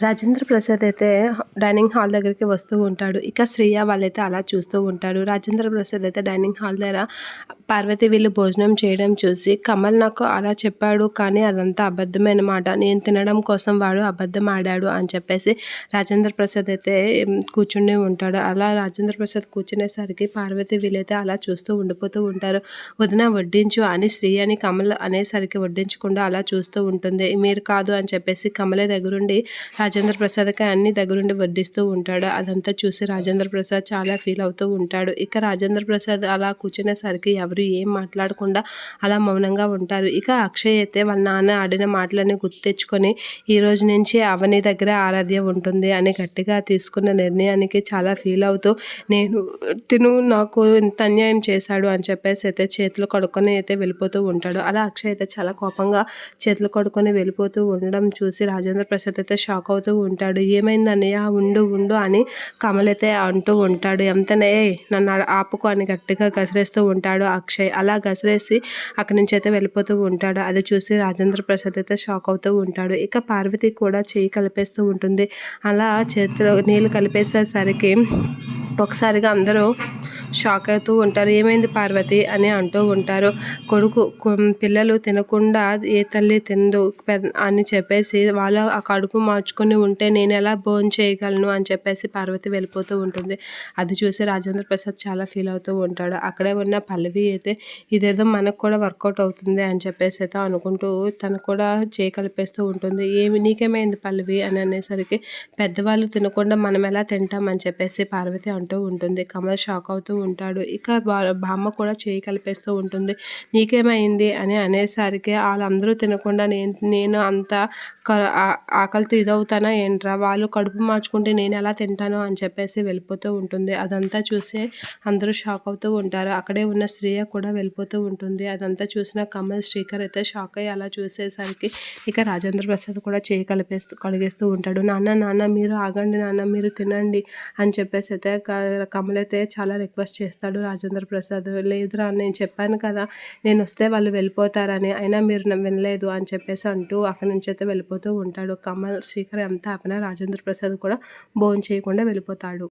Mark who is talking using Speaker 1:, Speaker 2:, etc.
Speaker 1: రాజేంద్ర ప్రసాద్ అయితే dining hall దగ్గరికి వస్తూ ఉంటాడు. ఇక శ్రీయ వాళ్ళైతే అలా చూస్తూ ఉంటాడు. రాజేంద్ర ప్రసాద్ అయితే డైనింగ్ హాల్ దగ్గర పార్వతి వీళ్ళు భోజనం చేయడం చూసి కమల్ నాకు అలా చెప్పాడు కానీ అదంతా అబద్ధమైన మాట. నేను తినడం కోసం వాడు అబద్ధం ఆడాడు అని చెప్పేసి రాజేంద్ర ప్రసాద్ అయితే కూర్చునే ఉంటాడు. అలా రాజేంద్ర ప్రసాద్ కూర్చునేసరికి పార్వతి వీళ్ళైతే అలా చూస్తూ ఉండిపోతూ ఉంటారు. వదిన వడ్డించు అని శ్రీ అని కమల్ అనేసరికి వడ్డించకుండా అలా చూస్తూ ఉంటుంది. మీరు కాదు అని చెప్పేసి కమలే దగ్గరుండి రాజేంద్ర ప్రసాద్కి అన్ని దగ్గరుండి వడ్డిస్తూ ఉంటాడు. అదంతా చూసి రాజేంద్ర ప్రసాద్ చాలా ఫీల్ అవుతూ ఉంటాడు. ఇక రాజేంద్ర ప్రసాద్ అలా కూర్చునేసరికి ఎవరు ఏం మాట్లాడకుండా అలా మౌనంగా ఉంటారు. ఇక అక్షయ్ అయితే వాళ్ళ నాన్న ఆడిన మాటలని గుర్తు తెచ్చుకొని ఈ రోజు నుంచి అవని దగ్గర ఆరాధ్య ఉంటుంది అని గట్టిగా తీసుకున్న నిర్ణయానికి చాలా ఫీల్ అవుతూ నేను తిను నాకు ఇంత అన్యాయం చేశాడు అని చెప్పేసి అయితే చేతులు కడుక్కొని అయితే వెళ్ళిపోతూ ఉంటాడు. అలా అక్షయ్ అయితే చాలా కోపంగా చేతులు కడుక్కొని వెళ్ళిపోతూ ఉండడం చూసి రాజేంద్ర ప్రసాద్ అయితే షాక్ అవుతూ అవుతూ ఉంటాడు. ఏమైందన్నయ్య? ఉండు ఉండు అని కమలైతే అంటూ ఉంటాడు. ఎంతనే నన్ను ఆపుకో అని గట్టిగా గసిరేస్తూ ఉంటాడు అక్షయ్. అలా గసిరేసి అక్కడి నుంచి అయితే వెళ్ళిపోతూ ఉంటాడు. అది చూసి రాజేంద్ర ప్రసాద్ అయితే షాక్ అవుతూ ఉంటాడు. ఇక పార్వతి కూడా చేయి కలిపేస్తూ ఉంటుంది. అలా చేతిలో నీళ్ళు కలిపేసేసరికి ఒకసారిగా అందరూ షాక్ అవుతూ ఉంటారు. ఏమైంది పార్వతి? అని అంటూ ఉంటారు. కొడుకు పిల్లలు తినకుండా ఏ తల్లి తిందు అని చెప్పేసి వాళ్ళ ఆ కడుపు మార్చుకొని ఉంటే నేను ఎలా భోజనం చేయగలను? అని చెప్పేసి పార్వతి వెళ్ళిపోతూ ఉంటుంది. అది చూసి రాజేంద్ర ప్రసాద్ చాలా ఫీల్ అవుతూ ఉంటాడు. అక్కడే ఉన్న పల్లవి అయితే ఇదేదో మనకు కూడా వర్కౌట్ అవుతుంది అని చెప్పేసి అయితే అనుకుంటూ తను కూడా చేయకలిపేస్తూ ఉంటుంది. ఏమి నీకేమైంది పల్లవి? అని అనేసరికి పెద్దవాళ్ళు తినకుండా మనం ఎలా తింటామని చెప్పేసి పార్వతి అంటూ ఉంటుంది. కమల్ షాక్ అవుతూ ఉంటాడు. ఇక బామ్మ కూడా చేయి కలిపేస్తూ ఉంటుంది. నీకేమైంది? అని అనేసరికి వాళ్ళందరూ తినకుండా నేను నేను అంత ఆకలితో ఇదవుతానా ఏంట్రా? వాళ్ళు కడుపు మార్చుకుంటే నేను ఎలా తింటాను? అని చెప్పేసి వెళ్ళిపోతూ ఉంటుంది. అదంతా చూసి అందరూ షాక్ అవుతూ ఉంటారు. అక్కడే ఉన్న శ్రీయ కూడా వెళ్ళిపోతూ ఉంటుంది. అదంతా చూసిన కమల్ శ్రీకర్ అయితే షాక్ అయ్యి అలా చూసేసరికి ఇక రాజేంద్ర ప్రసాద్ కూడా చేయి కలిపేస్తూ కలిగేస్తూ ఉంటాడు. నాన్న నాన్న మీరు ఆగండి నాన్న మీరు తినండి అని చెప్పేసి అయితే కమల్ అయితే చాలా రిక్వెస్ట్ చేస్తాడు రాజేంద్ర ప్రసాద్. లేదురా నేను చెప్పాను కదా నేను వస్తే వాళ్ళు వెళ్ళిపోతారని. అయినా మీరు వినలేదు అని చెప్పేసి అంటూ అక్కడి నుంచి అయితే వెళ్ళిపోతూ ఉంటాడు. కమల్ శేఖర్ ఎంత ఆపినా రాజేంద్ర ప్రసాద్ కూడా భోజనం చేయకుండా వెళ్ళిపోతాడు.